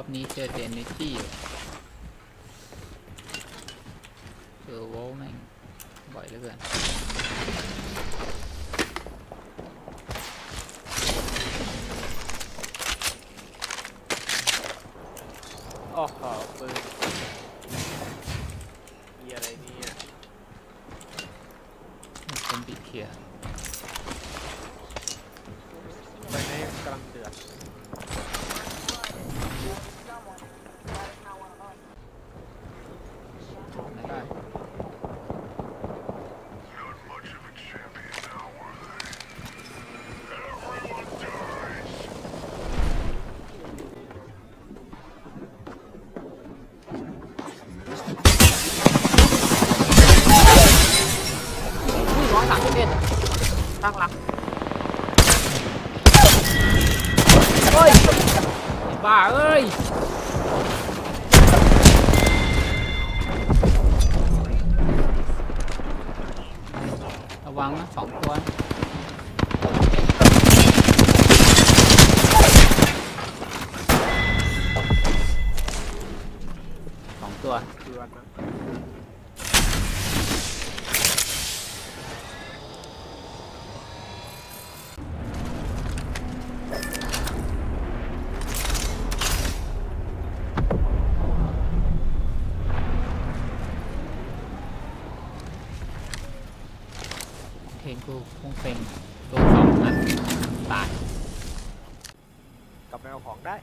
อบนี้เจอเดนนิตี้ วังนะสองตัวสองตัวเดือดนะเกูคงเป็นโดนสองนัดตายกลับไปเอาของได้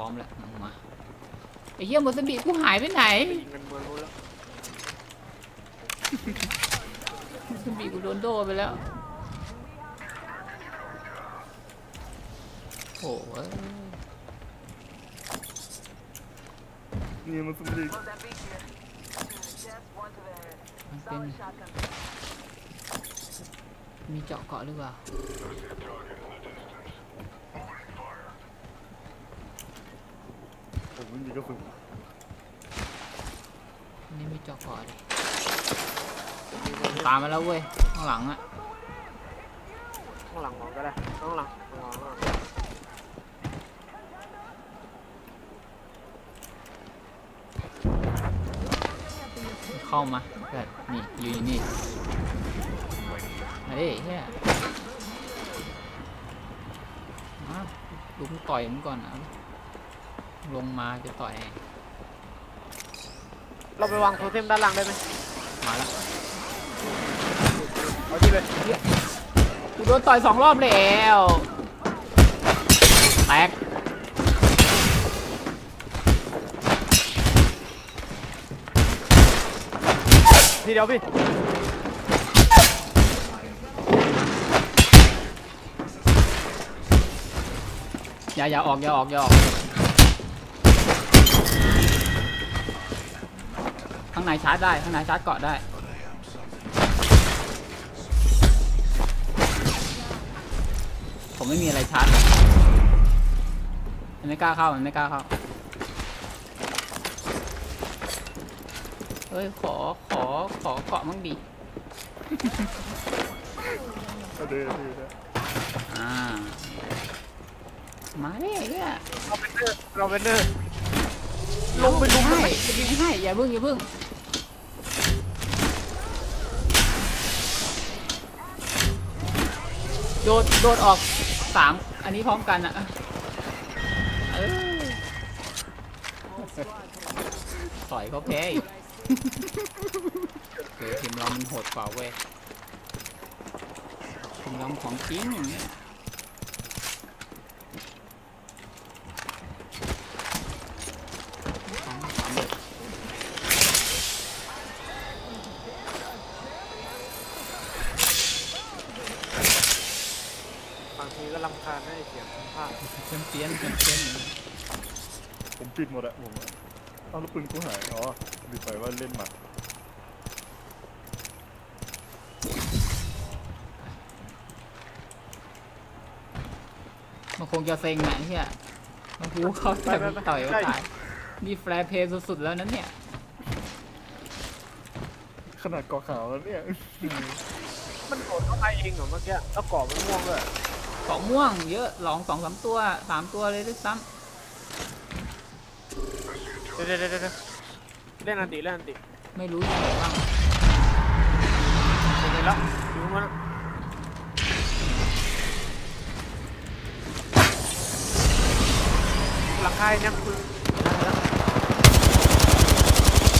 ร้อมแล้วมึงมาไอ้เหี้ยโมซัมบิกกูหายไปไหนไปยิงกันเมืองนู้นแล้วโมซัมบิกกูโดนโดไปแล้วโอ้ยนี่มันสมบูรณ์มันเป็นมีเจาะเกาะหรือเปล่าผม ไม่มีกระสุนอันนี่มีเจาะเกาะดิตามมาแล้วเว้ยข้างหลังอะข้างหลังมองก็ได้ข้างหลังข้างหลังข้างหลังเข้ามาเพื่อนนี่ยืนอยู่นี่เฮ้ยเฮียมาลุงต่อยมึงก่อนนะ ลงมาจะต่อย เราไปวางโทเทมด้านล่างได้ไหมมาแล้วเอาที่เลยกูโดนต่อยสองรอบแล้วแตกทีเดียวพี่ อย่าอย่าออกอย่าออกอย่าออก ข้างในชาร์จได้ข้างในชาร์จเกาะได้ผมไม่มีอะไรชาร์จเลยมันไม่กล้าเข้ามันไม่กล้าเข้าเฮ้ยขอขอขอเกาะมั่งดิก็เดินไปอยู่นะอ่ามาดิเนี่ยเราเป็นเนอร์เราเป็นเนอร์ลงไปลุมให้ทำไมยิงให้อย่าเพิ่งอย่าเพิ่ง โดดโดดออกสามอันนี้พร้อมกันอะเออต่อยเขาแพ้อีกเออทีมเรามันโหดกว่าเว้ยทีมเราของจริงอย่างเงี้ย ทีก็รำคาญให้ เสียงภาคเพี้ยนเพี้ยนเพี้ยนเพี้ยนผมปิดหมดอะผมอะเอาแล้วปืนกูหายอ๋อลืมไปว่าเล่นหมัดมันคงจะเซ็งอะไอ้เฮียมันกูเขาต่อยมันต่อยก็ตายนี่แฟร์เพย์สุดๆแล้วนั้นเนี่ย ขนาดเกาะขาวแล้วเนี่ยอืมมันโดดเข้าไปเองเหรอเมื่อกี้ แล้วกรอบมันม่วงด้วย เกาะม่วงเยอะหลองสองสามตัวสามตัวเลยด้วยซ้เดี๋ยวเดี๋ยวเดี๋ยวเดี๋ยวเล่นอันติเล่นอันติำไม่รู้ยังไงบ้างเห็นแล้วอยู่มันหลังคายยังคุณ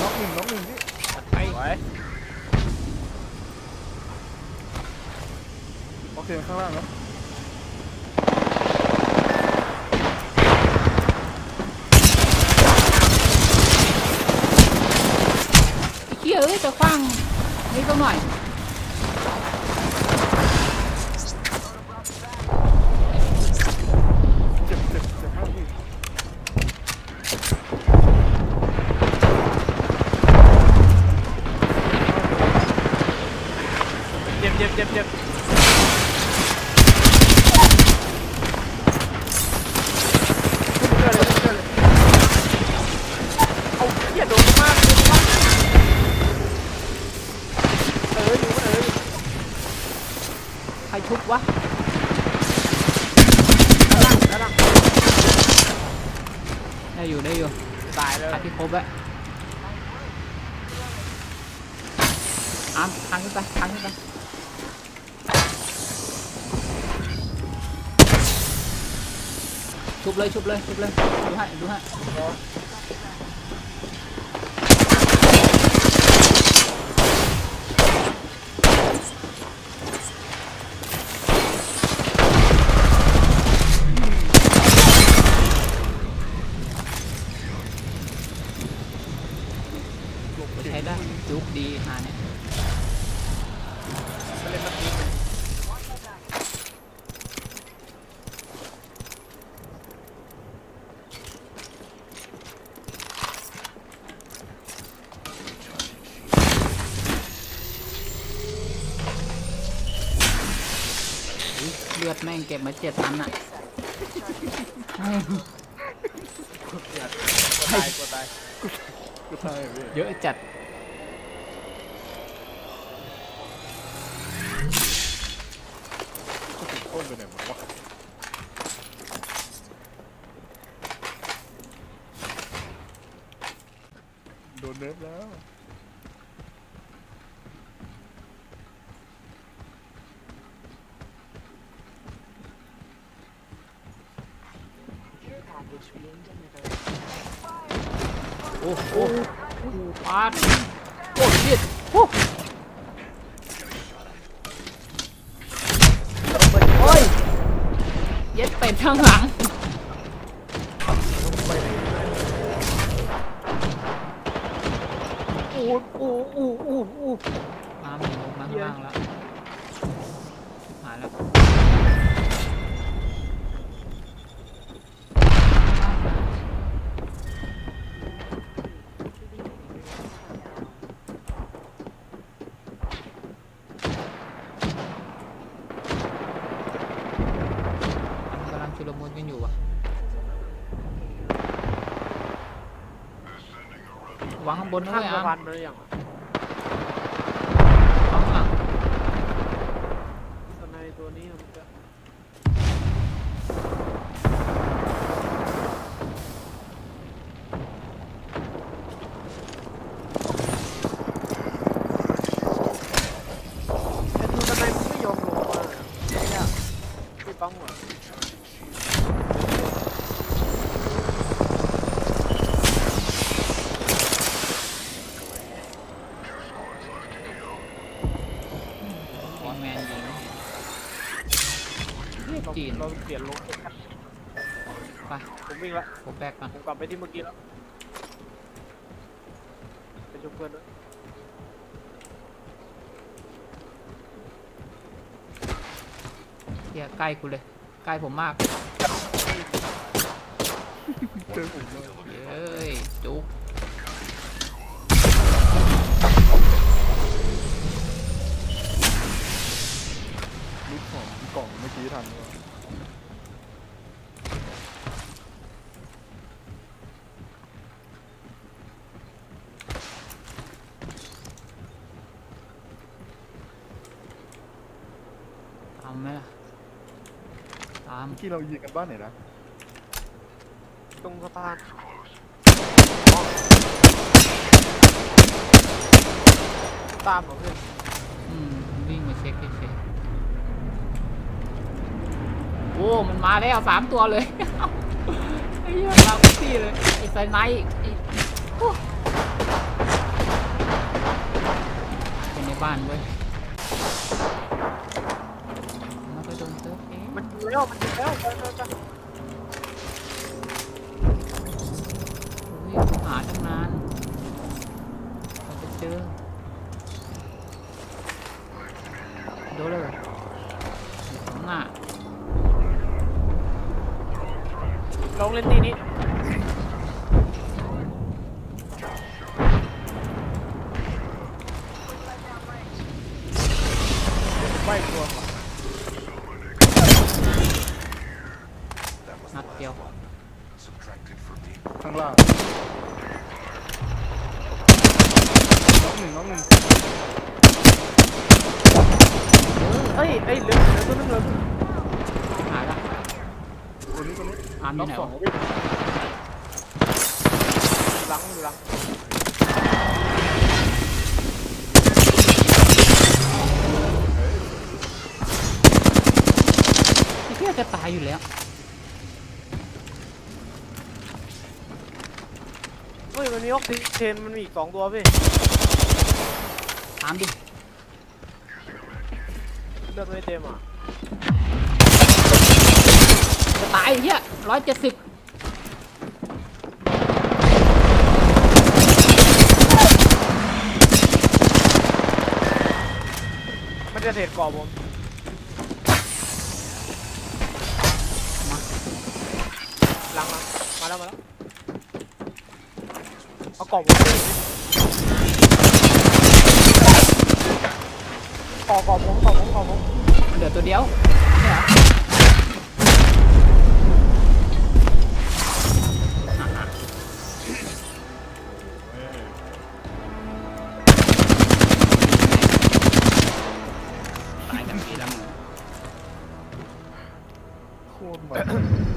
น้องหนึ่งน้องหนึ่งนี่ไปสวยโอเคข้างล่างแล้วไอ้เฮียเอ้ยจะคว้าง นี่สั อาร์มทางขึ้นไปทางขึ้นไปชุบเลยชุบเลยชุบเลยดูให้ดูให้ใช้ได้จุกดีหาเนี่ยมัน เล่นมันตีอุ๊ยเลือดแม่งเก็บมาเจ็ดพันอะแม่งกลัวตายกลัวตายก็ใช่พี่เยอะจัด ก็ติดต้นไปไหนหมดวะโดนเนิร์ฟแล้ว โอ้โหปาดโอ้ชิดโอ้โอ้ยเย็ ดเป็ดข้างหลัง อู้อู้อู้อู้อู้มาหมีลงมาข้างล่างแล้วชิบหายแล้ว กำลังชุลมุนกันอยู่อะวางข้างบนนะข้ามเว้ยสะอาพาร์นมไปหรือยังวางข้างหลังตัวในตัวนี้มันจะไอ้ตัวในมันไม่ยอมลงมาเนี่ยที่ปั๊มหัวว ลี่ยนลงไปผมวิ่งละผมแบกก่อนผมกลับไปที่เมื่อกี้แล้วไปช่วยเพื่อนด้วยเฮียใกล้กูเลยใกล้ผมมากเจอผมเลยเอ้ยจุกลูกของกล่องเมื่อกี้ทันวะตามไหมล่ะ ตา มเมื่อกี้เรายิงกันบ้านไหนนะ ตรงสะพานตามเหรอเพื่อนอืมวิ่งมาเช็คเฉยๆโอ้มันมาแล้วสามตัวเลย ไอ้เหี้ยมาทุกที่เลยไอ้ไซไนท์ไอ้โอ้เป็นในบ้านเว้ยมันก็โดนเซิร์ฟเอง มันยิง แล้วมันยิงแล้วไปไปไปอุ้ยหาตั้งนานเราจะเจอโดนเลยอยู่ข้างหน้าลงเล่นตีนี้างล่างน้องหนึ่งน้องหนึ่งเอ้ยเอ้ยเหลือเหลือตัวนึงเหลือหายละตัวนี้ตัวนี้อาร์มอน้ยู่องไหนสองวะวิ่งหลังอยู่หลังไอ้เหี้ยจะตายอยู่แล้ว เฮ้ยมันมีออกซิเจนมันมีอีกสองตัวพี่ตามดิเลือดไม่เต็มอะจะตายไอ้เหี้ยร้อยเจ็ดสิบมันจะเทรดกรอบผมหลังหลังมาแล้วมาแล้ว เอากรอบผมดิกรอบกรอบผมกรอบผมกรอบผมมันเหลือตัวเดียวเนี่ยเหรออะอะตายกันทีละมือโคตรมัน You